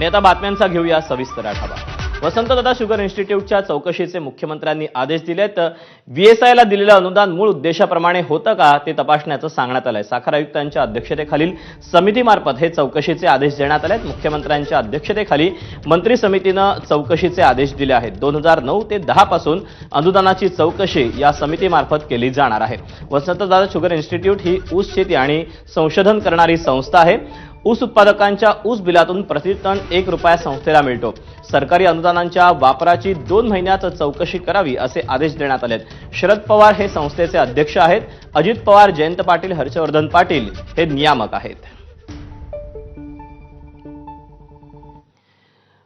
आणि आता बातम्यांचा घेऊया सविस्तर आढावा. वसंतदादा शुगर इन्स्टिट्यूटच्या चौकशीचे मुख्यमंत्र्यांनी आदेश दिलेत. व्हीएसआयला दिलेलं अनुदान मूळ उद्देशाप्रमाणे होतं का ते तपासण्याचं सांगण्यात आलंय. साखर आयुक्तांच्या अध्यक्षतेखालील समितीमार्फत हे चौकशीचे आदेश देण्यात आले आहेत मुख्यमंत्र्यांच्या अध्यक्षतेखाली मंत्री समितीनं चौकशीचे आदेश दिले आहेत. दोन हजार नऊ ते दहा पासून अनुदानाची चौकशी या समितीमार्फत केली जाणार आहे. वसंतदादा शुगर इन्स्टिट्यूट ही ऊस शेती आणि संशोधन करणारी संस्था आहे. ऊस उत्पादकांच्या ऊस बिलातून प्रतिटन एक रुपया संस्थेला मिळतो. सरकारी अनुदानांच्या वापराची दोन महिन्यात चौकशी करावी असे आदेश देण्यात आले आहेत शरद पवार हे संस्थेचे अध्यक्ष आहेत. अजित पवार जयंत पाटील हर्षवर्धन पाटील हे नियामक आहेत.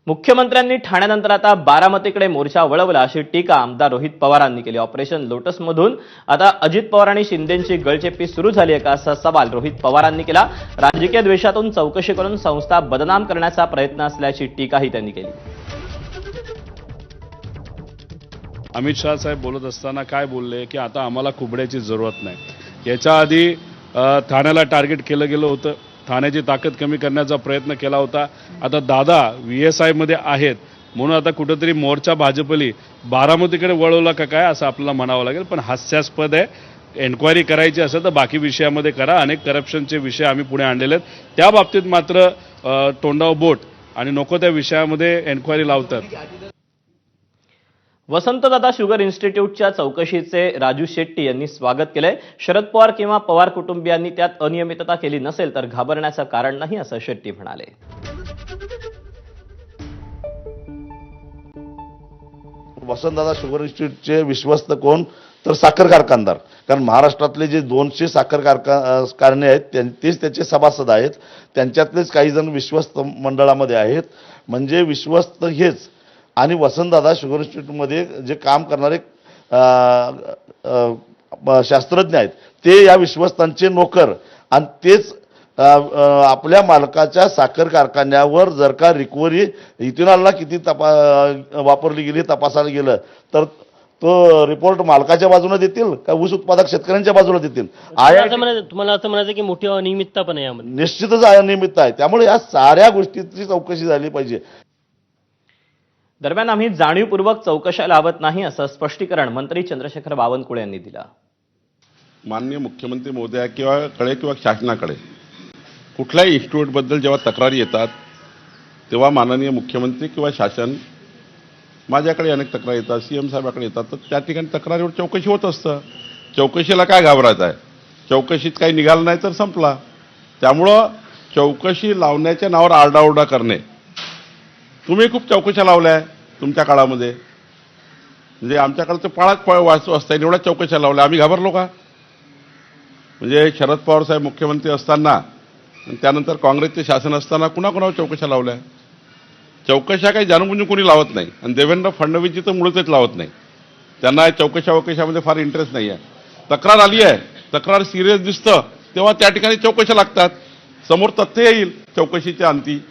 मुख्यमंत्र्यांनी ठाण्यानंतर आता बारामतीकडे मोर्चा वळवला अशी टीका आमदार रोहित पवारांनी केली. ऑपरेशन लोटसमधून आता अजित पवार आणि शिंदेची गळचेपी सुरू झाली आहे का असा सवाल रोहित पवारांनी केला. राजकीय द्वेषातून चौकशी करून संस्था बदनाम करण्याचा प्रयत्न असल्याची टीकाही त्यांनी केली. अमित शहा साहेब बोलत असताना काय बोलले की आता आम्हाला कुबड्याची जरूरत नाही. याच्या आधी ठाण्याला टार्गेट केलं गेलं होतं. ठाण्याची ताकद कमी करण्याचा प्रयत्न केला होता. आता दादा व्ही एस आयमध्ये आहेत. म्हणून आता कुठंतरी मोर्चा भाजपली. बारामतीकडे वळवला का काय असं आपल्याला म्हणावं लागेल. पण हास्यास्पद आहे. एन्क्वायरी करायची असेल तर बाकी विषयामध्ये करा. अनेक करप्शनचे विषय आम्ही पुढे आणलेले आहेत. त्या बाबतीत मात्र तोंडाव बोट आणि नको त्या विषयामध्ये एन्क्वायरी लावतात. वसंतदादा शुगर इन्स्टिट्यूटच्या चौकशीचे राजू शेट्टी यांनी स्वागत केलंय. शरद पवार किंवा पवार कुटुंबियांनी त्यात अनियमितता केली नसेल तर घाबरण्याचं कारण नाही असं शेट्टी म्हणाले. वसंतदादा शुगर इन्स्टिट्यूटचे विश्वस्त कोण? तर साखर कारखानदार. कारण महाराष्ट्रातले जे दोनशे साखर कारखा कारणे आहेत त्यां- तेच त्याचे सभासद आहेत. त्यांच्यातलेच काही जण विश्वस्त मंडळामध्ये आहेत. म्हणजे विश्वस्त हेच. आणि वसंतदादा शुगर इन्स्टिट्यूटमध्ये जे काम करणारे शास्त्रज्ञ आहेत ते या विश्वस्तांचे नोकर. आणि तेच आपल्या मालकाच्या साखर कारखान्यावर जर का रिकव्हरी इथेनॉलला किती तपा वापरली गेली तपासायला गेलं तर तो रिपोर्ट मालकाच्या बाजूने देतील का ऊस उत्पादक शेतकऱ्यांच्या बाजूला देतील? आय तुम्हाला असं म्हणायचं की मोठी अनियमितता पण आहे यामध्ये. निश्चितच अनियमित आहे. त्यामुळे या साऱ्या गोष्टीची चौकशी झाली पाहिजे. दरम्यान आम्ही जाणीवपूर्वक चौकशा लावत नाही असं स्पष्टीकरण मंत्री चंद्रशेखर बावनकुळे यांनी दिलं. माननीय मुख्यमंत्री महोदया किंवा कडे किंवा शासनाकडे कुठल्याही इन्स्टिट्यूटबद्दल जेव्हा तक्रारी येतात तेव्हा माननीय मुख्यमंत्री किंवा शासन माझ्याकडे अनेक तक्रारी येतात सी एम साहेबाकडे येतात तर त्या ठिकाणी तक्रारीवर चौकशी होत असतं. चौकशीला काय घाबरायचं आहे? चौकशीत काही निघालं नाही तर संपला. त्यामुळं चौकशी लावण्याच्या नावावर आरडाओरडा करणे. तुम्ही खूप चौकशा लावल्या आहे. तुमच्या काळामध्ये. म्हणजे आमच्याकडे तर पाळाच पळ वाचू असता. एवढ्या चौकशा लावल्या. आम्ही घाबरलो का? म्हणजे शरद पवार साहेब मुख्यमंत्री असताना त्यानंतर काँग्रेसचे शासन असताना कुणाकुणावर चौकशा लावल्या? चौकशा काही जाणूनबुजून कोणी लावत नाही. आणि देवेंद्र फडणवीसजी तर मुळतच लावत नाही. त्यांना चौकशा वकशामध्ये फार इंटरेस्ट नाही आहे. तक्रार आली आहे. तक्रार सिरियस दिसतं. तेव्हा त्या ठिकाणी चौकशा लागतात. समोर तथ्य येईल. चौकशीच्या अंती